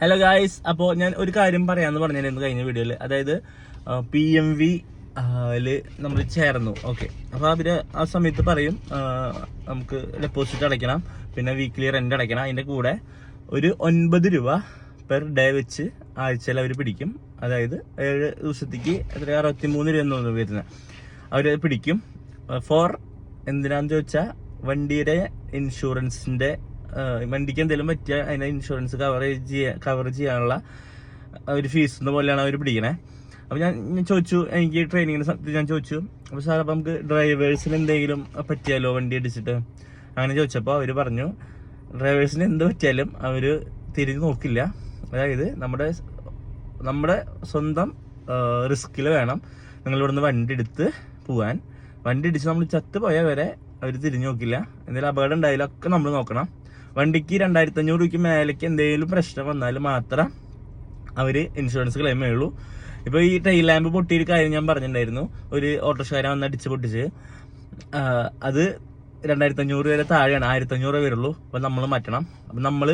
Hello guys അപ്പോൾ ഞാൻ ഒരു കാര്യം പറയാമെന്ന് പറഞ്ഞിരുന്നു കഴിഞ്ഞ വീഡിയോയിൽ അതായത് പി എം വി നമ്മൾ ചേർന്നു. ഓക്കെ അപ്പോൾ അവർ ആ സമയത്ത് പറയും നമുക്ക് ഡെപ്പോസിറ്റ് അടയ്ക്കണം പിന്നെ വീക്ക്ലി റെന്റ് അടയ്ക്കണം. അതിന്റെ കൂടെ ഒരു ഒൻപത് രൂപ പെർ ഡേ വെച്ച് ആഴ്ചയിൽ അവർ പിടിക്കും. അതായത് ഏഴ് ദിവസത്തേക്ക് എത്ര അറുപത്തി മൂന്ന് രൂപ എന്ന് തോന്നുന്നു വരുന്നത്. അവർ പിടിക്കും. ഫോർ എന്തിനാന്ന് ചോദിച്ചാൽ വണ്ടിയുടെ ഇൻഷുറൻസിന്റെ ആ, വണ്ടിക്ക് എന്തെങ്കിലും പറ്റിയ അതിനെ ഇൻഷുറൻസ് കവറേജ് ചെയ്യാൻ കവർ ചെയ്യാനുള്ള ഒരു ഫീസ് എന്ന പോലെയാണ് അവർ പിടിക്കണേ. അപ്പോൾ ഞാൻ ഞാൻ ചോദിച്ചു എനിക്ക് ട്രെയിനിങ്ങിന് ഞാൻ ചോദിച്ചു അപ്പോൾ സാർ അപ്പോൾ നമുക്ക് ഡ്രൈവേഴ്സിന് എന്തെങ്കിലും പറ്റിയാലോ വണ്ടി അടിച്ചിട്ട് അങ്ങനെ ചോദിച്ചപ്പോൾ അവർ പറഞ്ഞു ഡ്രൈവേഴ്സിന് എന്ത് പറ്റിയാലും അവർ തിരിഞ്ഞു നോക്കില്ല. അതായത് നമ്മുടെ നമ്മുടെ സ്വന്തം റിസ്കിൽ വേണം നിങ്ങൾ നിന്ന് വണ്ടി എടുത്ത് പോകാൻ വണ്ടി ഇടിച്ച് നമ്മൾ ചത്ത് പോയാൽ വരെ അവർ തിരിഞ്ഞു നോക്കില്ല. എന്തെങ്കിലും അപകടം ഉണ്ടായാലൊക്കെ നമ്മൾ നോക്കണം. വണ്ടിക്ക് രണ്ടായിരത്തി അഞ്ഞൂറ് രൂപയ്ക്ക് മേലേക്ക് എന്തെങ്കിലും പ്രശ്നം വന്നാൽ മാത്രം അവർ ഇൻഷുറൻസ് ക്ലെയിം ചെയ്യുള്ളൂ. ഇപ്പോൾ ഈ ടൈൽ ലാമ്പ് പൊട്ടിയൊരു കാര്യം ഞാൻ പറഞ്ഞിട്ടുണ്ടായിരുന്നു. ഒരു ഓട്ടോറിക്ഷക്കാരൻ വന്ന് അടിച്ച് പൊട്ടിച്ച്. അത് രണ്ടായിരത്തി അഞ്ഞൂറ് വരെ താഴെയാണ്. ആയിരത്തി അഞ്ഞൂറ് വരുള്ളൂ. അപ്പം നമ്മൾ മാറ്റണം. അപ്പം നമ്മൾ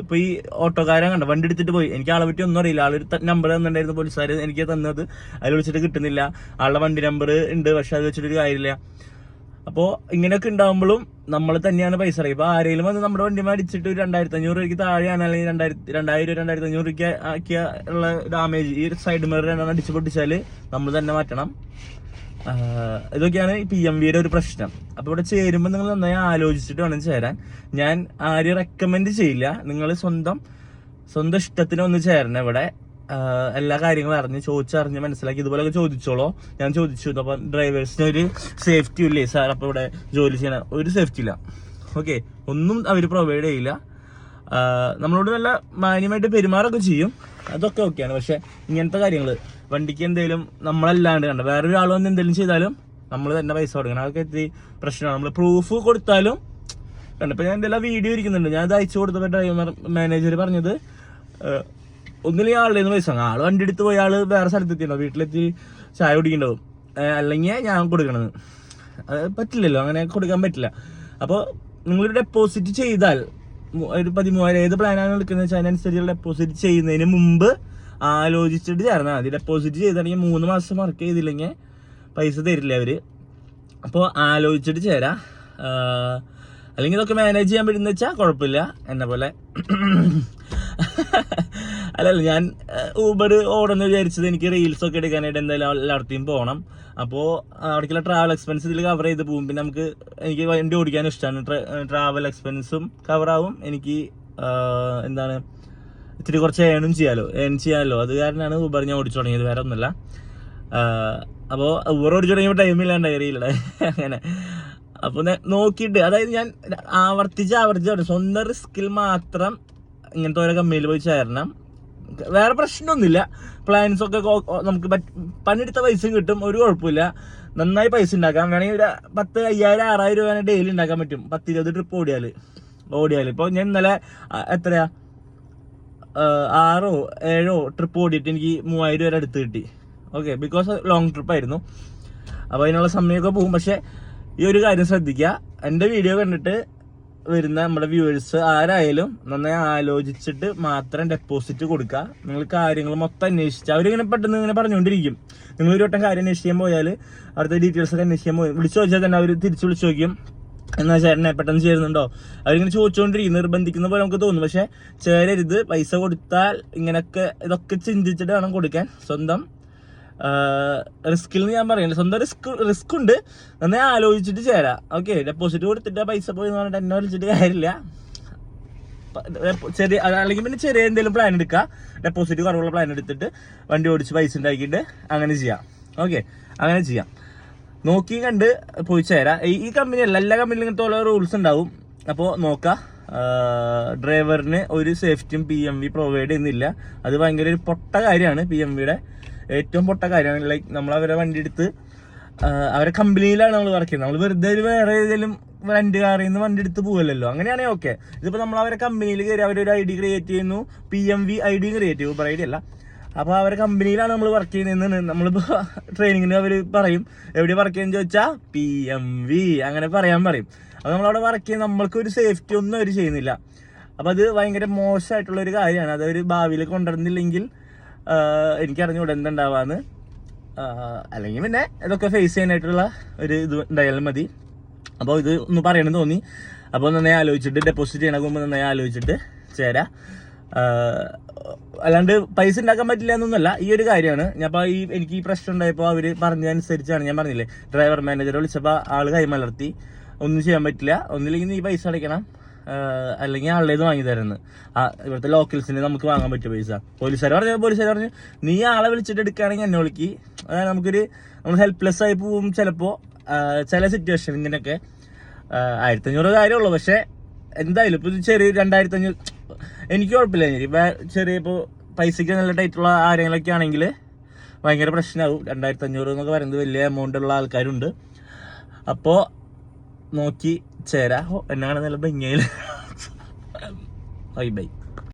ഇപ്പൊ ഈ ഓട്ടോക്കാരൻ കണ്ട വണ്ടി എടുത്തിട്ട് പോയി. എനിക്ക് ആളെ പറ്റി ഒന്നും അറിയില്ല. ആളൊരു നമ്പർ തന്നിട്ടുണ്ടായിരുന്നു പോലീസുകാർ എനിക്ക് തന്നത് അതിൽ വിളിച്ചിട്ട് കിട്ടുന്നില്ല. ആളുടെ വണ്ടി നമ്പർ ഉണ്ട് പക്ഷെ അത് വെച്ചിട്ടൊരു കാര്യമില്ല. അപ്പോൾ ഇങ്ങനെയൊക്കെ ഉണ്ടാകുമ്പോഴും നമ്മൾ തന്നെയാണ് പൈസ അറിയുക. ഇപ്പോൾ ആരെങ്കിലും വന്ന് നമ്മുടെ വണ്ടി മേടിച്ചിട്ട് ഒരു രണ്ടായിരത്തി അഞ്ഞൂറ് രൂപയ്ക്ക് താഴെയാണ് അല്ലെങ്കിൽ രണ്ടായിരത്തി രണ്ടായിരം രണ്ടായിരത്തി അഞ്ഞൂറ് രൂപയ്ക്ക് ആക്കിയ ഉള്ള ഡാമേജ് ഈ സൈഡ് മിറർ രണ്ടെണ്ണം അടിച്ചു പൊട്ടിച്ചാൽ നമ്മൾ തന്നെ മാറ്റണം. ഇതൊക്കെയാണ് പി എം വിയുടെ ഒരു പ്രശ്നം. അപ്പോൾ ഇവിടെ ചേരുമ്പോൾ നിങ്ങൾ നന്നായി ആലോചിച്ചിട്ട് വേണം ചേരാൻ. ഞാൻ ആരും റെക്കമെൻഡ് ചെയ്യില്ല. നിങ്ങൾ സ്വന്തം സ്വന്തം ഇഷ്ടത്തിന് ഒന്ന് ചേരണം ഇവിടെ. എല്ലാ കാര്യങ്ങളും അറിഞ്ഞ് ചോദിച്ചറിഞ്ഞ് മനസ്സിലാക്കി ഇതുപോലൊക്കെ ചോദിച്ചോളോ. ഞാൻ ചോദിച്ചു. അപ്പൊ ഡ്രൈവേഴ്സിന് ഒരു സേഫ്റ്റി ഇല്ലേ സാർ? അപ്പൊ ഇവിടെ ജോലി ചെയ്യണ ഒരു സേഫ്റ്റി ഇല്ല. ഓക്കെ ഒന്നും അവർ പ്രൊവൈഡ് ചെയ്യില്ല. നമ്മളോട് നല്ല മാന്യമായിട്ട് പെരുമാറൊക്കെ ചെയ്യും. അതൊക്കെ ഓക്കെയാണ് പക്ഷെ ഇങ്ങനത്തെ കാര്യങ്ങൾ വണ്ടിക്ക് എന്തെങ്കിലും നമ്മളല്ലാണ്ട് കണ്ട വേറൊരു ആൾ വന്ന് എന്തെങ്കിലും ചെയ്താലും നമ്മൾ തന്നെ പൈസ കൊടുക്കണം. അതൊക്കെ എത്തി പ്രശ്നമാണ്. നമ്മൾ പ്രൂഫ് കൊടുത്താലും കണ്ടപ്പോൾ ഞാൻ എന്തെല്ലാം വീഡിയോ ഇരിക്കുന്നുണ്ട്. ഞാൻ ഇത് അയച്ചു കൊടുത്തപ്പോൾ ഡ്രൈവർ മാനേജർ പറഞ്ഞത് ഒന്നില്ലെങ്കിൽ ആളുടെ നിന്ന് പൈസ. ആൾ വണ്ടി എടുത്ത് പോയി ആൾ വേറെ സ്ഥലത്ത് എത്തിയിട്ടുണ്ടാവും വീട്ടിലെത്തി ചായ കുടിക്കണ്ടാവും. അല്ലെങ്കിൽ ഞാൻ കൊടുക്കണത്. അത് പറ്റില്ലല്ലോ അങ്ങനെ കൊടുക്കാൻ പറ്റില്ല. അപ്പോൾ നിങ്ങളൊരു ഡെപ്പോസിറ്റ് ചെയ്താൽ ഒരു പതിമൂവായിരം ഏത് പ്ലാനാണ് എടുക്കുന്നത് വെച്ചാൽ അതിനനുസരിച്ചുള്ള ഡെപ്പോസിറ്റ് ചെയ്യുന്നതിന് മുമ്പ് ആലോചിച്ചിട്ട് ചേർന്നാൽ മതി. ഡെപ്പോസിറ്റ് ചെയ്താണെങ്കിൽ മൂന്ന് മാസം വർക്ക് ചെയ്തില്ലെങ്കിൽ പൈസ തരില്ല അവർ? അപ്പോൾ ആലോചിച്ചിട്ട് ചേരാം. അല്ലെങ്കിൽ ഇതൊക്കെ മാനേജ് ചെയ്യാൻ പറ്റുന്ന വെച്ചാൽ കുഴപ്പമില്ല. എന്നെ പോലെ. അല്ലല്ല ഞാൻ ഊബർ ഓടുന്ന വിചാരിച്ചത് എനിക്ക് റീൽസ് ഒക്കെ എടുക്കാനായിട്ട് എന്തായാലും എല്ലായിടത്തും പോകണം അപ്പോൾ അവിടേക്കുള്ള ട്രാവൽ എക്സ്പെൻസ് ഇതിൽ കവർ ചെയ്ത് പോകും പിന്നെ നമുക്ക് എനിക്ക് വണ്ടി ഓടിക്കാൻ ഇഷ്ടമാണ് ട്രാവൽ എക്സ്പെൻസും കവറാവും എനിക്ക് എന്താണ് ഇത്തിരി കുറച്ച് ഏണും ചെയ്യാമല്ലോ ഏൺ ചെയ്യാമല്ലോ അത് കാരണമാണ് ഊബർ ഞാൻ ഓടിച്ചു തുടങ്ങിയത്. വേറെ ഒന്നുമില്ല. അപ്പോൾ ഊബർ ഓടിച്ചു തുടങ്ങിയപ്പോൾ ടൈമില്ലാണ്ടായി അറിയില്ല. അങ്ങനെ. അപ്പോൾ നോക്കിയിട്ട് അതായത് ഞാൻ ആവർത്തിച്ച് ആവർത്തിച്ച് സ്വന്തം റിസ്കിൽ മാത്രം ഇങ്ങനത്തെ ഓരോ കമ്പനിയിൽ പോയി ചേരണം. വേറെ പ്രശ്നമൊന്നുമില്ല. പ്ലാൻസ് ഒക്കെ നമുക്ക് പണിയെടുത്ത പൈസയും കിട്ടും. ഒരു കുഴപ്പമില്ല. നന്നായി പൈസ ഉണ്ടാക്കാം. വേണമെങ്കിൽ ഒരു പത്ത് അയ്യായിരം ആറായിരം രൂപ ഡെയിലി ഉണ്ടാക്കാൻ പറ്റും. പത്ത് ഇരുപത് ട്രിപ്പ് ഓടിയാൽ ഓടിയാൽ ഇപ്പോൾ ഞാൻ ഇന്നലെ എത്രയാ? ആറോ ഏഴോ ട്രിപ്പ് ഓടിയിട്ട് എനിക്ക് മൂവായിരം വരെ അടുത്ത് കിട്ടി. ഓക്കെ ബിക്കോസ് ലോങ് ട്രിപ്പ് ആയിരുന്നു. അപ്പോൾ അതിനുള്ള സമയമൊക്കെ പോകും. പക്ഷേ ഈ ഒരു കാര്യം ശ്രദ്ധിക്കുക. എന്റെ വീഡിയോ കണ്ടിട്ട് വരുന്ന നമ്മുടെ വ്യൂവേഴ്സ് ആരായാലും നന്നായി ആലോചിച്ചിട്ട് മാത്രം ഡെപ്പോസിറ്റ് കൊടുക്കുക നിങ്ങൾ കാര്യങ്ങൾ മൊത്തം അന്വേഷിച്ച്. അവരിങ്ങനെ പെട്ടെന്ന് ഇങ്ങനെ പറഞ്ഞുകൊണ്ടിരിക്കും നിങ്ങൾ ഒരു വട്ടം കാര്യം അന്വേഷിക്കാൻ പോയാൽ അവിടുത്തെ ഡീറ്റെയിൽസ് ഒക്കെ അന്വേഷിക്കാൻ പോയി. വിളിച്ചു ചോദിച്ചാൽ തന്നെ അവർ തിരിച്ചു വിളിച്ചു ചോദിക്കും. എന്നാ ചേട്ടനെ പെട്ടെന്ന് ചേരുന്നുണ്ടോ? അവരിങ്ങനെ ചോദിച്ചുകൊണ്ടിരിക്കും നിർബന്ധിക്കുന്ന പോലെ നമുക്ക് തോന്നും. പക്ഷേ ചേരരുത്. പൈസ കൊടുത്താൽ ഇങ്ങനെയൊക്കെ ഇതൊക്കെ ചിന്തിച്ചിട്ട് വേണം കൊടുക്കാൻ. സ്വന്തം റിസ്കിൽ നിന്ന് ഞാൻ പറയുന്നത് സ്വന്തം റിസ്ക് റിസ്ക് ഉണ്ട്. നന്നായി ആലോചിച്ചിട്ട് ചേരാം. ഓക്കെ ഡെപ്പോസിറ്റ് കൊടുത്തിട്ട് പൈസ പോയി എന്ന് പറഞ്ഞിട്ട് എന്നെ വിളിച്ചിട്ട് കാര്യമില്ല. ചെറിയ അല്ലെങ്കിൽ പിന്നെ ചെറിയ എന്തെങ്കിലും പ്ലാൻ എടുക്കുക ഡെപ്പോസിറ്റ് കുറവുള്ള പ്ലാൻ എടുത്തിട്ട് വണ്ടി ഓടിച്ച് പൈസ ഉണ്ടാക്കിയിട്ട് അങ്ങനെ ചെയ്യാം. ഓക്കെ അങ്ങനെ ചെയ്യാം. നോക്കി കണ്ട് പോയി ചേരാം. ഈ കമ്പനി അല്ല എല്ലാ കമ്പനിയിലും ഇങ്ങനത്തെ ഓരോ റൂൾസ് ഉണ്ടാവും. അപ്പോൾ നോക്കാം. ഡ്രൈവറിന് ഒരു സേഫ്റ്റിയും പി എം വി പ്രൊവൈഡ് ചെയ്യുന്നില്ല. അത് ഭയങ്കര ഒരു പൊട്ട കാര്യമാണ് പി എം വിയുടെ ഏറ്റവും പൊട്ട കാര്യമാണ്. ലൈക്ക് നമ്മൾ അവരെ വണ്ടി എടുത്ത് അവരെ കമ്പനിയിലാണ് നമ്മൾ വർക്ക് ചെയ്യുന്നത്. നമ്മൾ വെറുതെ ഒരു വേറെ ഏതെങ്കിലും റെന്റ് കാറിൽ നിന്ന് വണ്ടി എടുത്ത് പോകല്ലോ അങ്ങനെയാണെങ്കിൽ ഓക്കെ ഇതിപ്പോൾ നമ്മൾ അവരെ കമ്പനിയിൽ കയറി അവരൊരു ഐ ഡി ക്രിയേറ്റ് ചെയ്യുന്നു. P M V I D create ചെയ്യും. ഐ ഡി അല്ല. അപ്പോൾ അവരെ കമ്പനിയിലാണ് നമ്മൾ വർക്ക് ചെയ്യുന്നതെന്ന് നമ്മളിപ്പോൾ ട്രെയിനിങ്ങിന് അവർ പറയും. എവിടെ വർക്ക് ചെയ്യുന്നത് ചോദിച്ചാൽ പി എം വി അങ്ങനെ പറയാൻ പറയും. അപ്പോൾ നമ്മളവിടെ വർക്ക് ചെയ്യുന്ന നമ്മൾക്ക് ഒരു സേഫ്റ്റി ഒന്നും അവർ ചെയ്യുന്നില്ല. അപ്പോൾ അത് ഭയങ്കര മോശമായിട്ടുള്ള ഒരു കാര്യമാണ് അതൊരു ഭാവിയിൽ കൊണ്ടുവരുന്നില്ലെങ്കിൽ എനിക്ക് അറിഞ്ഞുകൂടെ എന്തുണ്ടാവാന്ന്. അല്ലെങ്കിൽ പിന്നെ ഇതൊക്കെ ഫേസ് ചെയ്യാനായിട്ടുള്ള ഒരു ഇത് ഉണ്ടായാലും മതി. അപ്പോൾ ഇത് ഒന്ന് പറയണമെന്ന് തോന്നി. അപ്പോൾ നന്നായി ആലോചിച്ചിട്ട് ഡെപ്പോസിറ്റ് ചെയ്യണ മുമ്പ് നന്നായി ആലോചിച്ചിട്ട് ചേരാ. അല്ലാണ്ട് പൈസ ഉണ്ടാക്കാൻ പറ്റില്ല എന്നൊന്നുമല്ല ഈ ഒരു കാര്യമാണ്. ഞാൻ അപ്പോൾ ഈ എനിക്ക് ഈ പ്രശ്നം ഉണ്ടായപ്പോൾ അവർ പറഞ്ഞതനുസരിച്ചാണ് ഞാൻ പറഞ്ഞില്ലേ. ഡ്രൈവർ മാനേജറെ വിളിച്ചപ്പോൾ ആൾ കൈമലർത്തി ഒന്നും ചെയ്യാൻ പറ്റില്ല. ഒന്നില്ലെങ്കിൽ നീ പൈസ അടയ്ക്കണം. അല്ലെങ്കിൽ ആളുടേത് വാങ്ങി തരുന്നത് ഇവിടുത്തെ ലോക്കൽസിന് നമുക്ക് വാങ്ങാൻ പറ്റും പൈസ. പോലീസുകാർ പറഞ്ഞു പോലീസുകാർ പറഞ്ഞു നീ ആളെ വിളിച്ചിട്ട് എടുക്കുകയാണെങ്കിൽ എന്നെ വിളിക്ക്. അതായത് നമുക്കൊരു നമ്മൾ ഹെൽപ്ലെസ് ആയി പോവും ചിലപ്പോൾ ചില സിറ്റുവേഷൻ ഇങ്ങനെയൊക്കെ. ആയിരത്തി അഞ്ഞൂറ് കാര്യമുള്ളൂ പക്ഷേ എന്തായാലും ഇപ്പോൾ ചെറിയ രണ്ടായിരത്തി അഞ്ഞൂറ് എനിക്ക് കുഴപ്പമില്ല. ചെറിയ ഇപ്പോൾ പൈസയ്ക്ക് നല്ല ടൈറ്റുള്ള ആരെങ്കിലൊക്കെ ആണെങ്കിൽ ഭയങ്കര പ്രശ്നമാവും. രണ്ടായിരത്തി അഞ്ഞൂറ് എന്നൊക്കെ പറയുന്നത് വലിയ എമൗണ്ട് ഉള്ള ആൾക്കാരുണ്ട്. അപ്പോൾ നോക്കി ചേരാ ഓ, എന്നാണ് നല്ല ഭംഗിയിൽ ബൈ ബൈ